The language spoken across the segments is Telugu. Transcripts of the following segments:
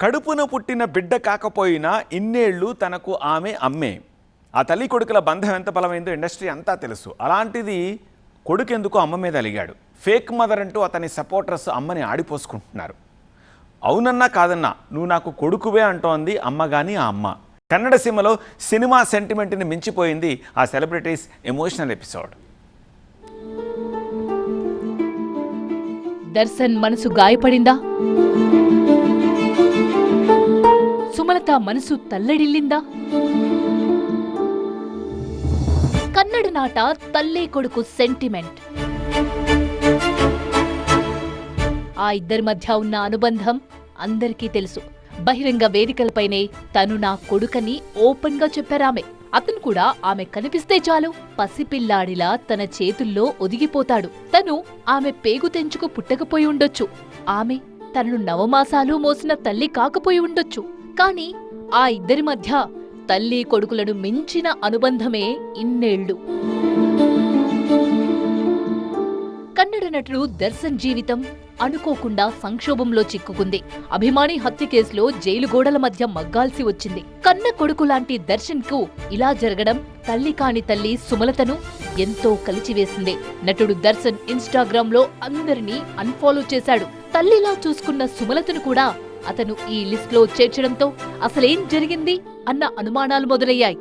కడుపున పుట్టిన బిడ్డ కాకపోయినా ఇన్నేళ్ళు తనకు ఆమె అమ్మే. ఆ తల్లి కొడుకుల బంధం ఎంత బలమైందో ఇండస్ట్రీ అంతా తెలుసు. అలాంటిది కొడుకెందుకు అమ్మ మీద అలిగాడు? ఫేక్ మదర్ అంటూ అతని సపోర్టర్స్ అమ్మని ఆడిపోసుకుంటున్నారు. అవునన్నా కాదన్నా నువ్వు నాకు కొడుకువే అంటోంది అమ్మ కానీ ఆ అమ్మ. కన్నడ సినిమాలో సినిమా సెంటిమెంట్ని మించిపోయింది ఆ సెలబ్రిటీస్ ఎమోషనల్ ఎపిసోడ్. దర్శన్ మనసు గాయపడిందా? సుమలత మనసు తల్లడిల్లిందా? కన్నడ నాట తల్లి కొడుకు సెంటిమెంట్ ఆ ఇద్దరి మధ్య ఉన్న అనుబంధం అందరికీ తెలుసు. బహిరంగ వేదికలపైనే తను నా కొడుకని ఓపెన్గా చెప్పారామె అతను కూడా ఆమె కనిపిస్తే చాలు. పసిపిల్లాడిలా తన చేతుల్లో ఒదిగిపోతాడు. తను ఆమె పేగు తెంచుకు పుట్టకపోయి ఉండొచ్చు. ఆమె తనను నవమాసాలు మోసిన తల్లి కాకపోయి ఉండొచ్చు. కాని ఆ ఇద్దరి మధ్య తల్లి కొడుకులను మించిన అనుబంధమే ఇన్నేళ్ళు కన్నడ నటుడు దర్శన్ జీవితం అనుకోకుండా సంక్షోభంలో చిక్కుకుంది. అభిమాని హత్య కేసులో జైలు గోడల మధ్య మగ్గాల్సి వచ్చింది. కన్న కొడుకు లాంటి దర్శన్కు ఇలా జరగడం తల్లి కాని తల్లి సుమలతను ఎంతో కలిచివేసింది. నటుడు దర్శన్ ఇన్స్టాగ్రామ్లో అందరినీ అన్ఫాలో చేశాడు. తల్లిలా చూసుకున్న సుమలతను కూడా అతను ఈ లిస్ట్లో చేర్చడంతో అసలేం జరిగింది అన్న అనుమానాలు మొదలయ్యాయి.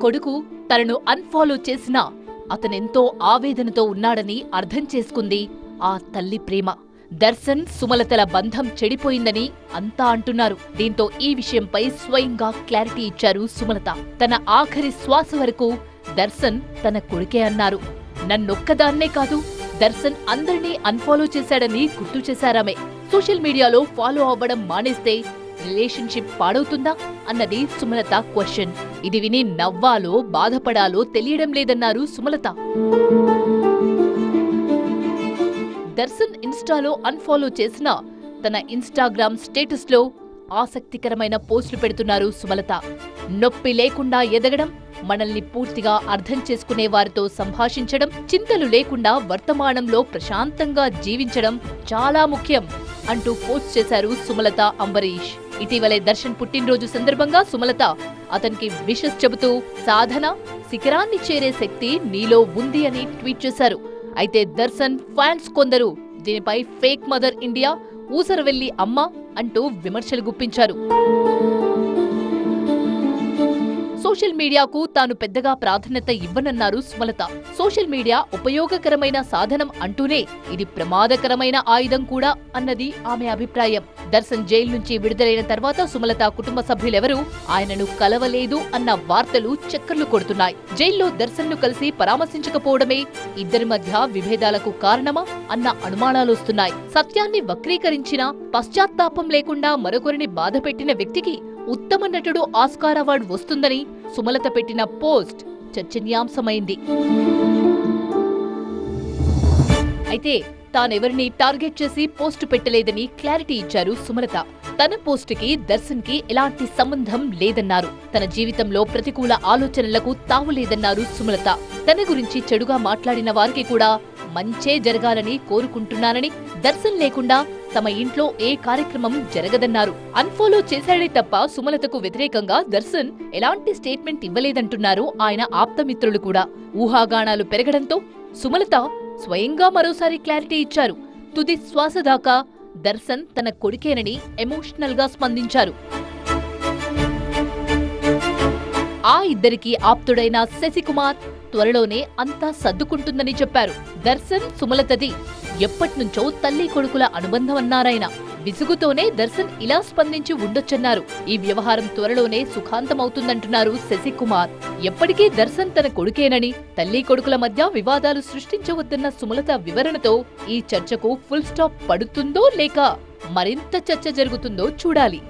కొడుకు తనను అన్ఫాలో చేసినా అతనెంతో ఆవేదనతో ఉన్నాడని అర్థం చేసుకుంది ఆ తల్లి ప్రేమ. దర్శన్ సుమలతల బంధం చెడిపోయిందని అంతా అంటున్నారు. దీంతో ఈ విషయంపై స్వయంగా క్లారిటీ ఇచ్చారు సుమలత. తన ఆఖరి శ్వాస వరకు దర్శన్ తన కొడుకే అన్నారు. నన్నొక్కదాన్నే కాదు దర్శన్ అందరినీ అన్ఫాలో చేశాడని గుర్తు చేశారామె సోషల్ మీడియాలో ఫాలో అవ్వడం మానేస్తే రిలేషన్షిప్ పాడవుతుందా? అన్నది సుమలత క్వశ్చన్ ఇది విని నవ్వాలో బాధపడాలో తెలియడం లేదన్నారు సుమలత. దర్శన్ ఇన్స్టాలో అన్ఫాలో చేసిన తన ఇన్స్టాగ్రామ్ స్టేటస్లో ఆసక్తికరమైన పోస్టులు పెడుతున్నారు సుమలత. నొప్పి లేకుండా ఎదగడం మనల్ని పూర్తిగా అర్థం చేసుకునే వారితో సంభాషించడం చింతలు లేకుండా వర్తమానంలో ప్రశాంతంగా జీవించడం చాలా ముఖ్యం అంటూ పోస్ట్ చేశారు సుమలత అంబరీష్. ఇటీవలే దర్శన్ పుట్టినరోజు సందర్భంగా సుమలత అతనికి విషస్ చెబుతూ సాధన శిఖరాన్ని చేరే శక్తి నీలో ఉంది అని ట్వీట్ చేశారు. అయితే దర్శన్ ఫ్యాన్స్ కొందరు దీనిపై ఫేక్ మదర్ ఇండియా ఊసరవెల్లి అమ్మ అంటూ విమర్శలు గుప్పించారు. సోషల్ మీడియాకు తాను పెద్దగా ప్రాధాన్యత ఇవ్వనన్నారు సుమలత. సోషల్ మీడియా ఉపయోగకరమైన సాధనం అంటూనే ఇది ప్రమాదకరమైన ఆయుధం కూడా అన్నది ఆమె అభిప్రాయం. దర్శన్ జైలు నుంచి విడుదలైన తర్వాత సుమలత కుటుంబ సభ్యులెవరూ ఆయనను కలవలేదు అన్న వార్తలు చక్కర్లు కొడుతున్నాయి. జైల్లో దర్శన్ను కలిసి పరామర్శించకపోవడమే ఇద్దరి మధ్య విభేదాలకు కారణమా అన్న అనుమానాలొస్తున్నాయి సత్యాన్ని వక్రీకరించిన పశ్చాత్తాపం లేకుండా మరొకరిని బాధపెట్టిన వ్యక్తికి ఉత్తమ నటుడు ఆస్కార్ అవార్డు వస్తుందని సుమలత పెట్టిన పోస్ట్ చర్చనీయాంశమైంది. అయితే తానెవరిని టార్గెట్ చేసి పోస్టు పెట్టలేదని క్లారిటీ ఇచ్చారు సుమలత. తన పోస్టుకి దర్శన్కి ఎలాంటి సంబంధం లేదన్నారు. తన జీవితంలో ప్రతికూల ఆలోచనలకు తావు లేదన్నారు సుమలత. తన గురించి చెడుగా మాట్లాడిన వారికి కూడా మంచే జరగాలని కోరుకుంటున్నానని దర్శన్ లేకుండా తమ ఇంట్లో ఏ కార్యక్రమం జరగదన్నారు. అన్ఫాలో చేశాడే తప్ప సుమలతకు వ్యతిరేకంగా దర్శన్ ఎలాంటి స్టేట్మెంట్ ఇవ్వలేదంటున్నారు ఆయన ఆప్తమిత్రులు కూడా. ఊహాగానాలు పెరగడంతో సుమలత స్వయంగా మరోసారి క్లారిటీ ఇచ్చారు. తుది శ్వాస దాకా దర్శన్ తన కొడుకేనని ఎమోషనల్గా స్పందించారు. ఆ ఇద్దరికి ఆప్తుడైన శశికుమార్ త్వరలోనే అంతా సర్దుకుంటుందని చెప్పారు. దర్శన్ సుమలతది ఎప్పట్నుంచో తల్లి కొడుకుల అనుబంధం అన్నారాయన విసుగుతోనే దర్శన్ ఇలా స్పందించి ఉండొచ్చన్నారు. ఈ వ్యవహారం త్వరలోనే సుఖాంతమవుతుందంటున్నారు శశికుమార్. ఎప్పటికీ దర్శన్ తన కొడుకేనని తల్లి కొడుకుల మధ్య వివాదాలు సృష్టించవద్దన్న సుమలత వివరణతో ఈ చర్చకు ఫుల్ స్టాప్ పడుతుందో లేక మరింత చర్చ జరుగుతుందో చూడాలి.